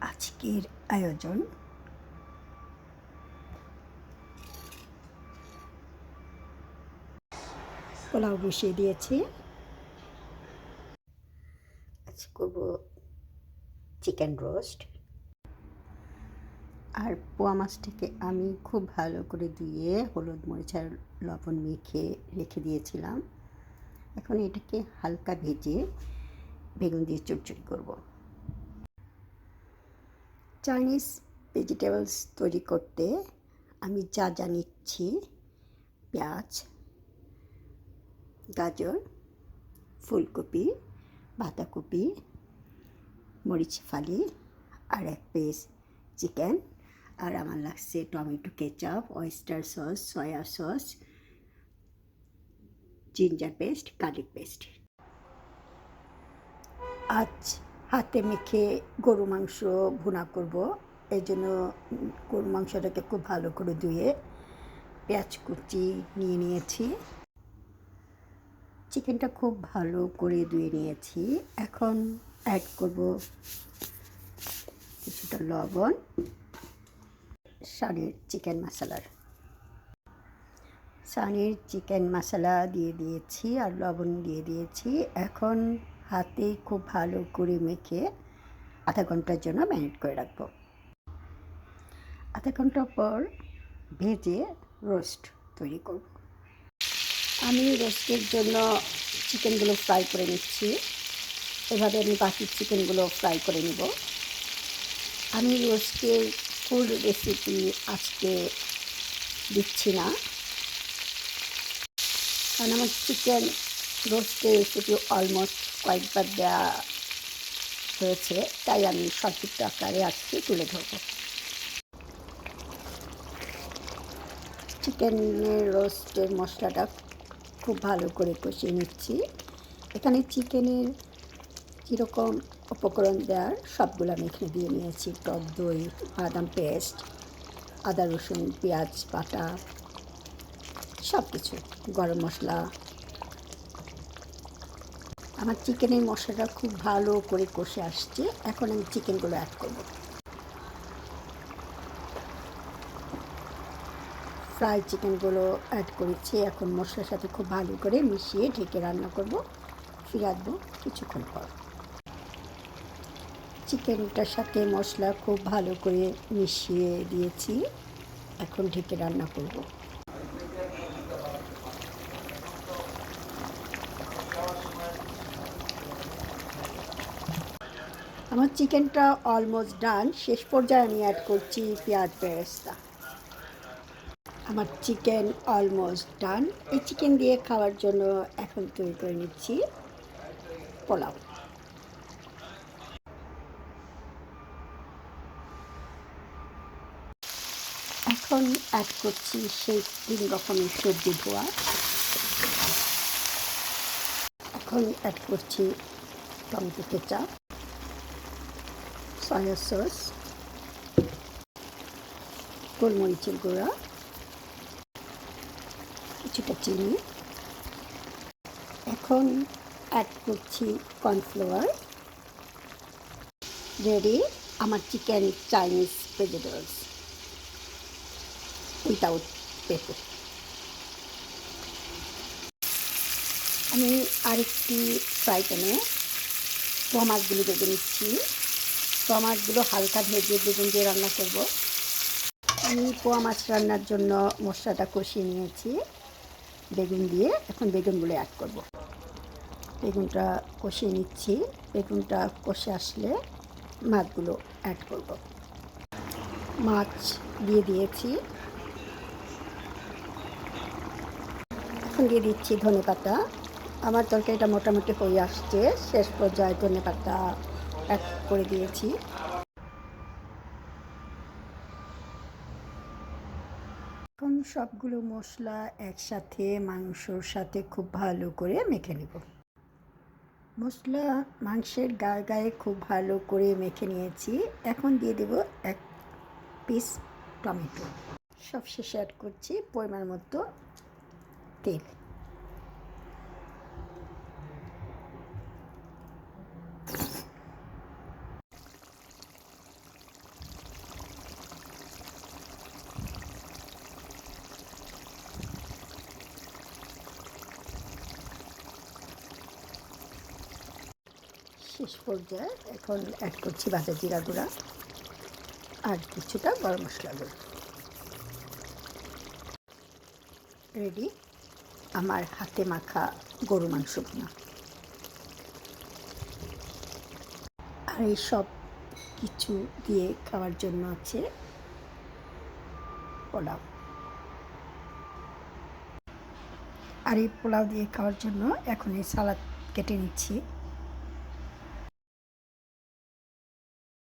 আজকের আয়োজন। পোলাও বসিয়ে দিয়েছি। আজ করব চিকেন রোস্ট। আর পোয়া মাছটাকে আমি খুব ভালো করে ধুয়ে হলুদ মরিচ আর লবণ মেখে রেখে দিয়েছিলাম। এখন এটাকে হালকা ভেজে বেগুন দিয়ে চুরচুরি করব। চাইনিজ ভেজিটেবলস তৈরি করতে আমি যা যা নিচ্ছি, পেঁয়াজ, গাজর, ফুলকপি, বাঁধাকপি, মরিচ ফালি আর এক পিস চিকেন আর আমার লাগছে tomato ketchup oyster sauce soya sauce ginger paste garlic paste আজ হাতে মেখে গরু মাংস ভুনা করব। এই জন্য গরু মাংসটাকে খুব ভালো করে ধুয়ে পেঁয়াজ কুচি নিয়ে নিয়েছি। চিকেনটা খুব ভালো করে ধুয়ে নিয়েছি। এখন অ্যাড করব কিছুটা লবণ, সানির চিকেন মশলার। সানির চিকেন মশলা দিয়ে দিয়েছি আর লবণ দিয়ে দিয়েছি। এখন হাতে খুব ভালো করে মেখে আধা ঘণ্টার জন্য ম্যারিনেট করে রাখব। আধা ঘণ্টা পর ভেজে রোস্ট তৈরি করব। আমি রোস্টের জন্য চিকেনগুলো ফ্রাই করে নিচ্ছি। এভাবে আমি বাকি চিকেনগুলো ফ্রাই করে নেব। আমি রোস্টের ফুল রেসিপি আজকে দিচ্ছি না। কারণ আমার চিকেন রোস্টের রেসিপি অলমোস্ট কয়েকবার দেওয়া হয়েছে, তাই আমি সঠিক আকারে আজকে তুলে ধরব। চিকেনের রোস্টের মশলাটা খুব ভালো করে কষিয়ে নিচ্ছি। এখানে চিকেনের কীরকম উপকরণ দেওয়ার সবগুলো আমি এখানে দিয়ে নিয়েছি। টক দই, বাদাম পেস্ট, আদা রসুন, পেঁয়াজ, বাটা সব কিছু গরম মশলা আমার চিকেনের মশলাটা খুব ভালো করে কষে আসছে। এখন আমি চিকেনগুলো অ্যাড করব। ফ্রাই চিকেনগুলো অ্যাড করেছি। এখন মশলার সাথে খুব ভালো করে মিশিয়ে ঢেকে রান্না করব। ফিরে আসব কিছুক্ষণ পর। চিকেনটার সাথে মশলা খুব ভালো করে মিশিয়ে দিয়েছি। এখন ঢেকে রান্না করব। আমার চিকেনটা অলমোস্ট ডান শেষ পর্যায়ে আমি অ্যাড করছি পেঁয়াজ বেরেস্তা। আমার চিকেন অলমোস্ট ডান এই চিকেন দিয়ে খাওয়ার জন্য এখন তৈরি করে নিচ্ছি পোলাও। এখন অ্যাড করছি সেই তিন রকমের সবজি ধোয়া। এখন অ্যাড করছি টমেটো কেচাপ। সয়া সস গোলমরিচের গুঁড়া, কিছুটা চিনি। এখন অ্যাড করছি কর্নফ্লাওয়ার রেডি আমার চিকেন চাইনিজ ভেজিটেবলস উইথাউট পেঁপে আমি আরেকটি ফ্রাই প্যানে পোয়া মাছগুলো ভেজে নিচ্ছি। পোয়া মাছগুলো হালকা ভেজে বেগুন দিয়ে রান্না করব। আমি পোয়া মাছ রান্নার জন্য মশলাটা কষিয়ে নিয়েছি। বেগুন দিয়ে এখন বেগুনগুলো অ্যাড করব। বেগুনটা কষিয়ে নিচ্ছি। বেগুনটা কষে আসলে মাছগুলো অ্যাড করব। মাছ দিয়ে দিয়েছি। এখন দিয়ে দিচ্ছি ধনে পাতা। আমার তরকারিটা মোটামুটি হয়ে আসছে। শেষ পর্যায়ে ধনে পাতা অ্যাড করে দিয়েছি। এখন সবগুলো মশলা একসাথে মাংসর সাথে খুব ভালো করে মেখে নেব। মশলা মাংসের গায়ে গায়ে খুব ভালো করে মেখে নিয়েছি। এখন দিয়ে দেব এক পিস টমেটো। সব শেষে অ্যাড করছি পরিমাণ মতো তেল। শেষ পর্যায়ে এখন অ্যাড করছি ভাজা জিরা গুঁড়া আর কিছুটা গরম মশলা গুঁড়ো। রেডি আমার হাতে মাখা গরু মাংস ভুনা। আর এই সব কিছু দিয়ে খাওয়ার জন্য আছে পোলাও। আর এই পোলাও দিয়ে খাওয়ার জন্য এখন এই সালাদ কেটে নিচ্ছি।